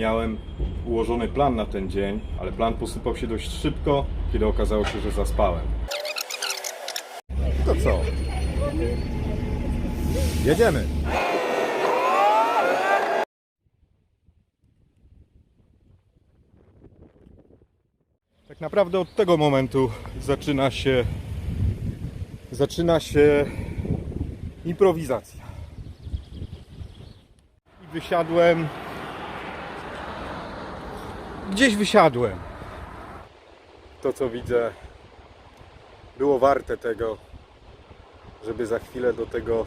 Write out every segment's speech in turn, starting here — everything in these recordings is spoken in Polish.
miałem ułożony plan na ten dzień, ale plan posypał się dość szybko, kiedy okazało się, że zaspałem. To co? Jedziemy! Tak naprawdę od tego momentu zaczyna się zaczyna się improwizacja. I wysiadłem gdzieś wysiadłem. To co widzę było warte tego, żeby za chwilę do tego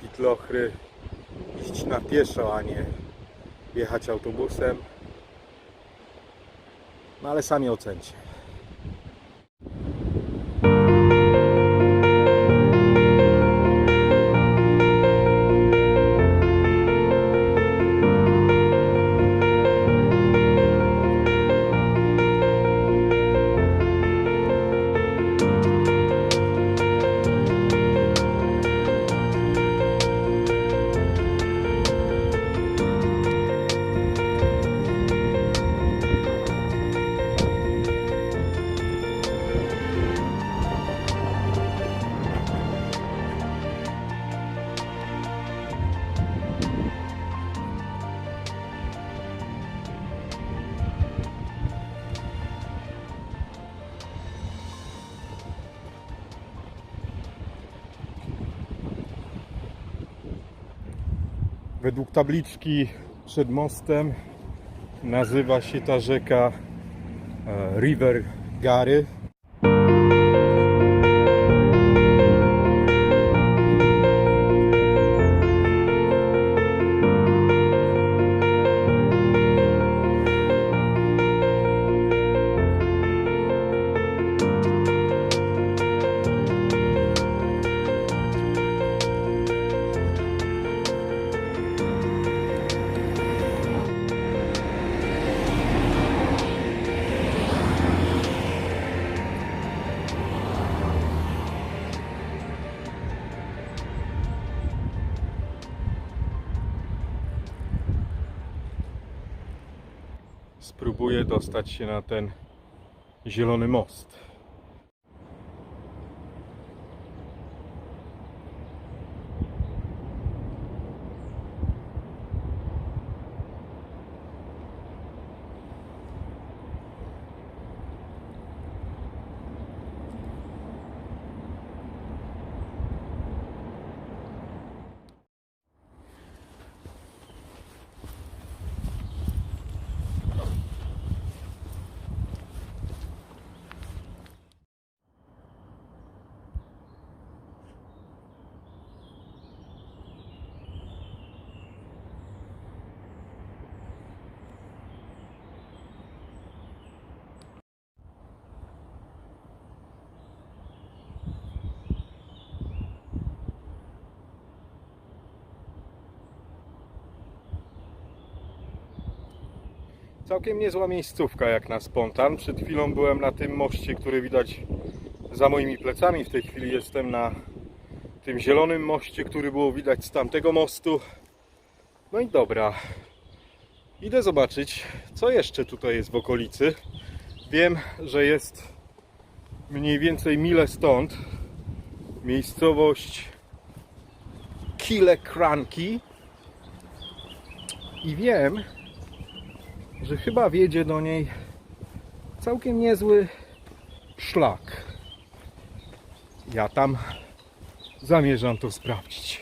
pitlochry iść na pieszo, a nie jechać autobusem. No ale sami ocencie. Według tabliczki przed mostem nazywa się ta rzeka e, River Gary. Spróbuję dostać się na ten zielony most. Całkiem niezła miejscówka jak na spontan. Przed chwilą byłem na tym moście, który widać za moimi plecami. W tej chwili jestem na tym zielonym moście, który było widać z tamtego mostu. No i dobra. Idę zobaczyć, co jeszcze tutaj jest w okolicy. Wiem, że jest mniej więcej mile stąd miejscowość Kilekranki i wiem, że chyba wiedzie do niej całkiem niezły szlak. Ja tam zamierzam to sprawdzić.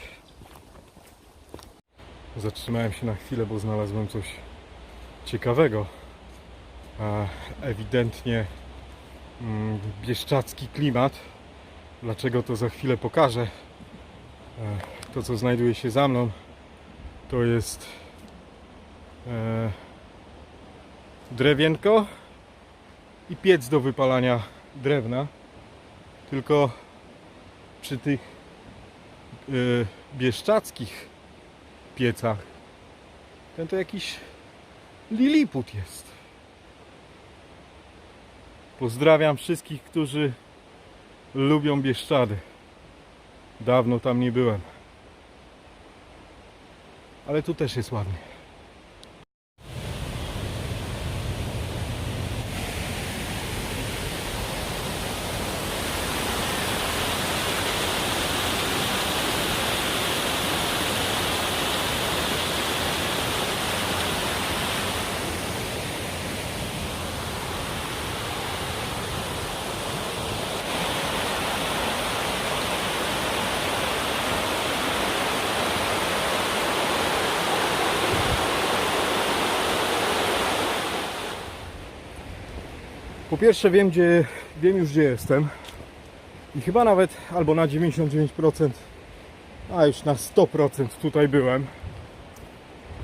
Zatrzymałem się na chwilę, bo znalazłem coś ciekawego. Ewidentnie mm, bieszczacki klimat. Dlaczego to za chwilę pokażę. E, To, co znajduje się za mną, to jest e, drewienko i piec do wypalania drewna. Tylko przy tych y, bieszczadzkich piecach ten to jakiś liliput jest. Pozdrawiam wszystkich, którzy lubią Bieszczady. Dawno tam nie byłem. Ale tu też jest ładnie. Po pierwsze wiem, gdzie, wiem już gdzie jestem i chyba nawet albo na 99%, a już na 100% tutaj byłem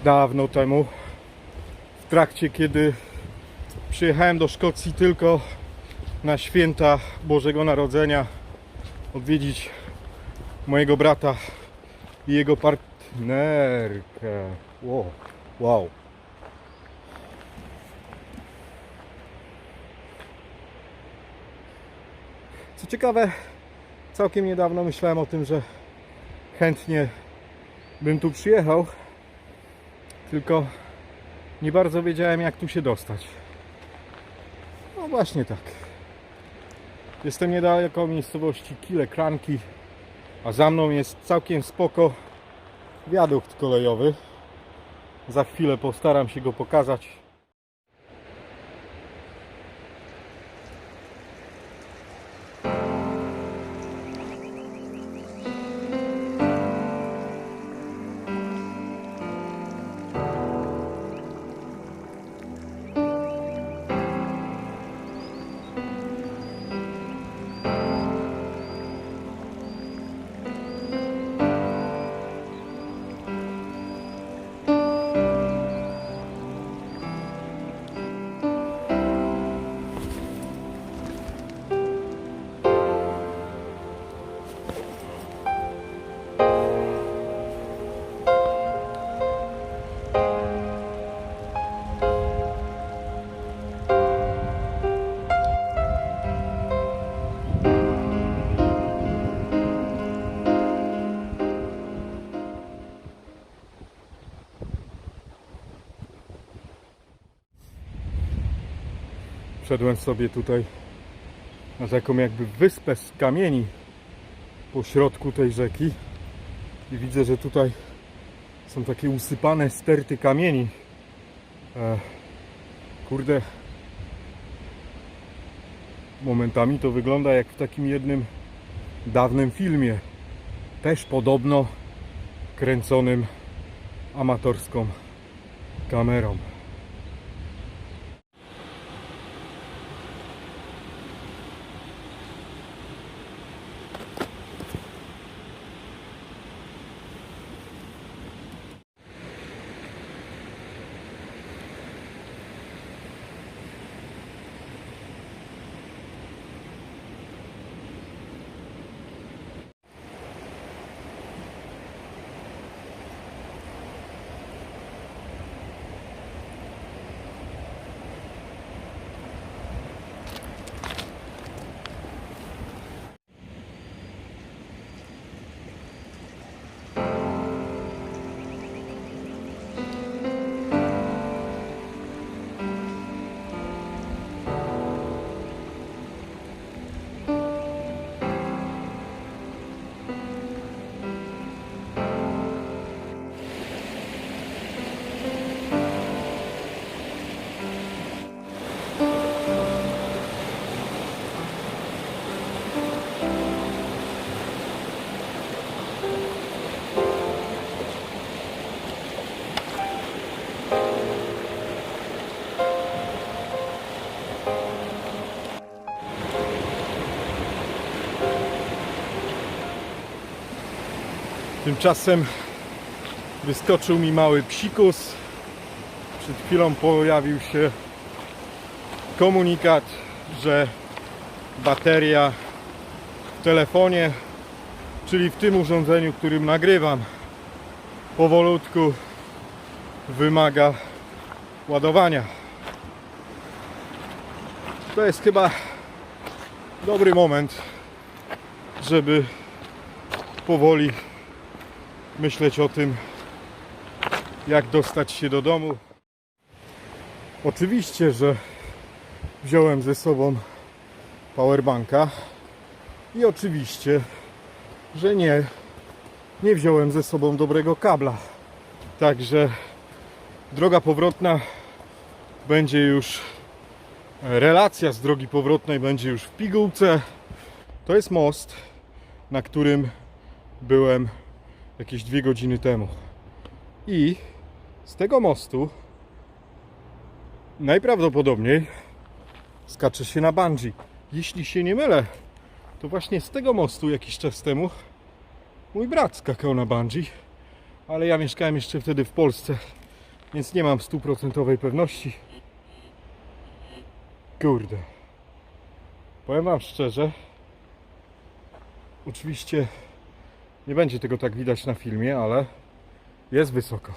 dawno temu w trakcie kiedy przyjechałem do Szkocji tylko na święta Bożego Narodzenia odwiedzić mojego brata i jego partnerkę. Wow. wow. Co ciekawe, całkiem niedawno myślałem o tym, że chętnie bym tu przyjechał, tylko nie bardzo wiedziałem, jak tu się dostać. No właśnie tak. Jestem niedaleko miejscowości Kile Kranki, a za mną jest całkiem spoko wiadukt kolejowy. Za chwilę postaram się go pokazać. Wszedłem sobie tutaj na taką jakby wyspę z kamieni po środku tej rzeki i widzę, że tutaj są takie usypane sterty kamieni. E, kurde, momentami to wygląda jak w takim jednym dawnym filmie. Też podobno kręconym amatorską kamerą. Tymczasem wyskoczył mi mały psikus. Przed chwilą pojawił się komunikat, że bateria w telefonie, czyli w tym urządzeniu, którym nagrywam, powolutku wymaga ładowania. To jest chyba dobry moment, żeby powoli myśleć o tym, jak dostać się do domu. Oczywiście, że wziąłem ze sobą powerbanka i oczywiście, że nie, nie wziąłem ze sobą dobrego kabla. Także droga powrotna będzie już relacja z drogi powrotnej będzie już w pigułce. To jest most, na którym byłem jakieś dwie godziny temu. I z tego mostu najprawdopodobniej skacze się na bungee. Jeśli się nie mylę, to właśnie z tego mostu jakiś czas temu mój brat skakał na bungee, ale ja mieszkałem jeszcze wtedy w Polsce, więc nie mam stuprocentowej pewności. Kurde. Powiem Wam szczerze, oczywiście nie będzie tego tak widać na filmie, ale jest wysoko.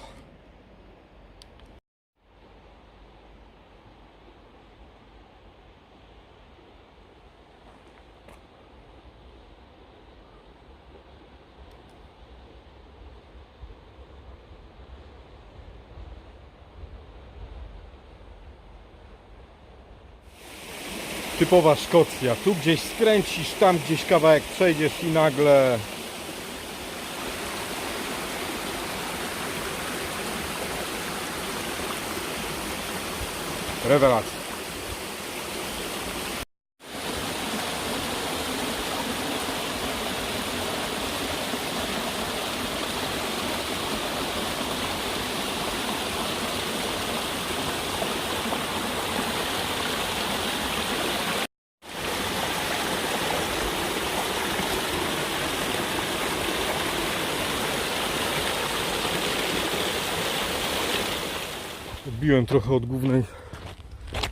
Typowa Szkocja. Tu gdzieś skręcisz, tam gdzieś kawałek przejdziesz i nagle Rewelacja. Odbiłem trochę od głównej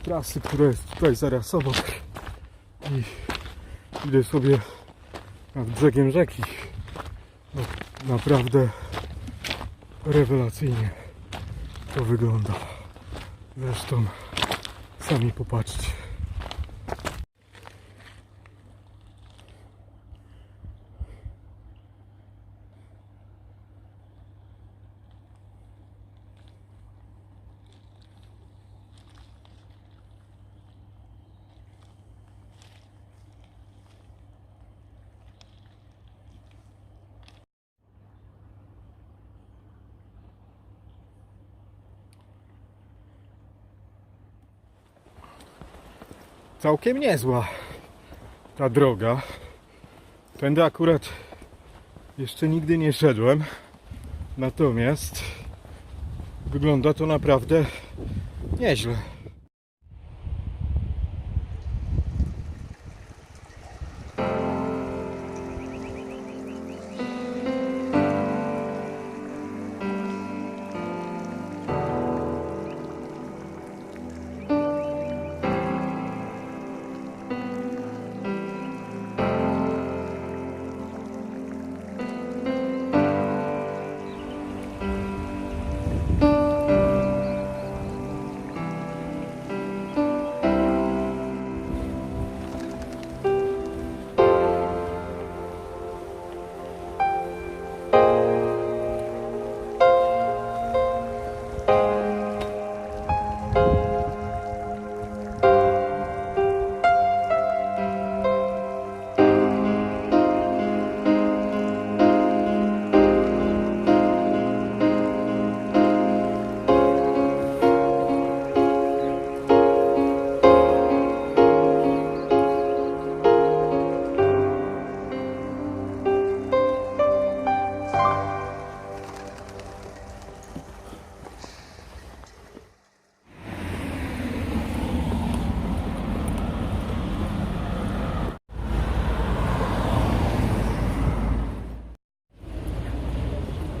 trasy, która jest tutaj zaraz obok i idę sobie nad brzegiem rzeki. No, naprawdę rewelacyjnie to wygląda. Zresztą sami popatrzcie. Całkiem niezła ta droga. Tędy akurat jeszcze nigdy nie szedłem. Natomiast wygląda to naprawdę nieźle.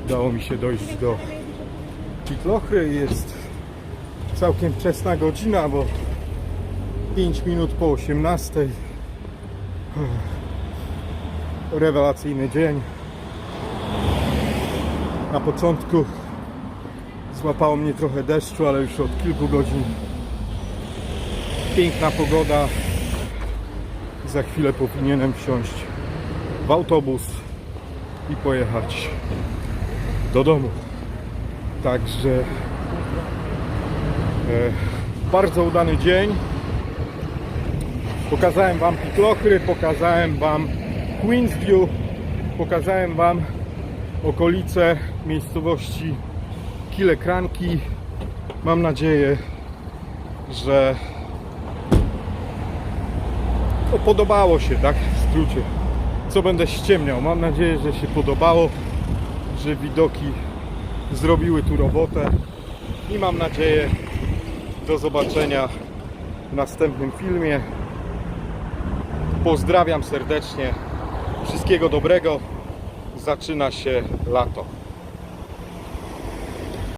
Udało mi się dojść do Kitlochry. Jest całkiem wczesna godzina, bo 5 minut po 18. Rewelacyjny dzień. Na początku złapało mnie trochę deszczu, ale już od kilku godzin piękna pogoda. Za chwilę powinienem wsiąść w autobus i pojechać do domu. Także e, bardzo udany dzień. Pokazałem Wam Pitlochry, pokazałem Wam Queensview, pokazałem Wam okolice miejscowości Kilekranki. Mam nadzieję, że no, podobało się, tak? W skrócie. Co będę ściemniał? Mam nadzieję, że się podobało że widoki zrobiły tu robotę i mam nadzieję do zobaczenia w następnym filmie. Pozdrawiam serdecznie. Wszystkiego dobrego. Zaczyna się lato.